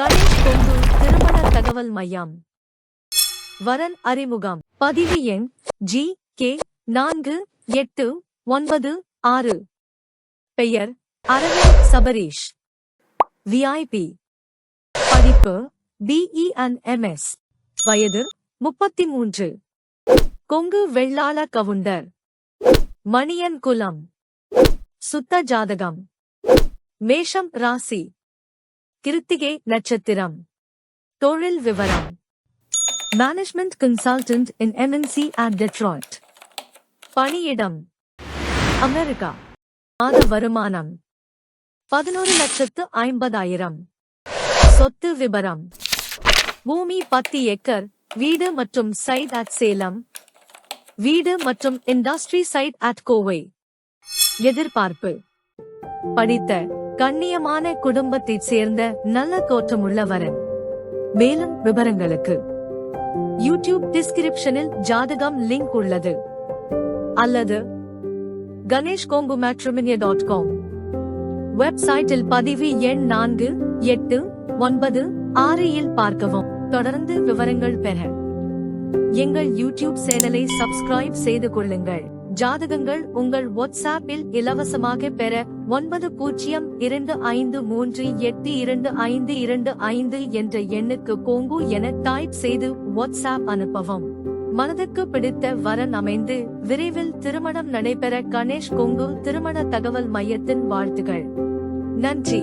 கணேஷ் கொங்கு திருமண தகவல் மையம். வரன் அறிமுகம். பதிவு எண் ஜி கே நான்கு எட்டு ஒன்பது ஆறு. பெயர் அரவிந்த் சபரீஷ். விஐபி படிப்பு பிஇ அண்ட் எம்எஸ் வயது முப்பத்தி மூன்று கொங்கு வெள்ளாள கவுண்டர். மணியன் குலம் சுத்த ஜாதகம். மேஷம் ராசி. கிருத்திகை நட்சத்திரம். தொழில் விவரம். Management consultant in MNC at Detroit பணியிடம். அமெரிக்கா. மாத வருமானம். பதினோரு லட்சத்து ஐம்பதாயிரம். சொத்து விபரம். பூமி பத்து ஏக்கர் வீடு மற்றும் சைட் அட் சேலம் வீடு மற்றும் இண்டஸ்ட்ரி சைட் அட் கோவை எதிர்பார்ப்பு. படித்த. கண்ணியமான குடும்பத்தைச் சேர்ந்த நல்ல தோற்றமுள்ள வரன் மேலும் விவரங்களுக்கு யூடியூப் டிஸ்கிரிப்ஷனில் ஜாதகம் லிங்க் உள்ளது. அல்லது Ganesh Kongu matrimony dot com. வெப்சைட்டில் பதிவு எண் நான்கு எட்டு ஒன்பது ஆறு இல் பார்க்கவும். தொடர்ந்து விவரங்கள் பெற எங்கள் யூடியூப் சேனலை சப்ஸ்கிரைப் செய்து கொள்ளுங்கள். ஜாதகங்கள் உங்கள் வாட்ஸ்ஆப்பில் இலவசமாக பெற ஒன்பது பூஜ்ஜியம் இரண்டு ஐந்து மூன்று எட்டு இரண்டு ஐந்து இரண்டு ஐந்து என்ற எண்ணுக்கு கோங்கு என டைப் செய்து வாட்ஸ்ஆப் அனுப்பவும். மனதுக்கு பிடித்த வரன் அமைந்து விரைவில் திருமணம் நடைபெற கணேஷ் கொங்கு திருமண தகவல் மையத்தின் வாழ்த்துகள் நன்றி.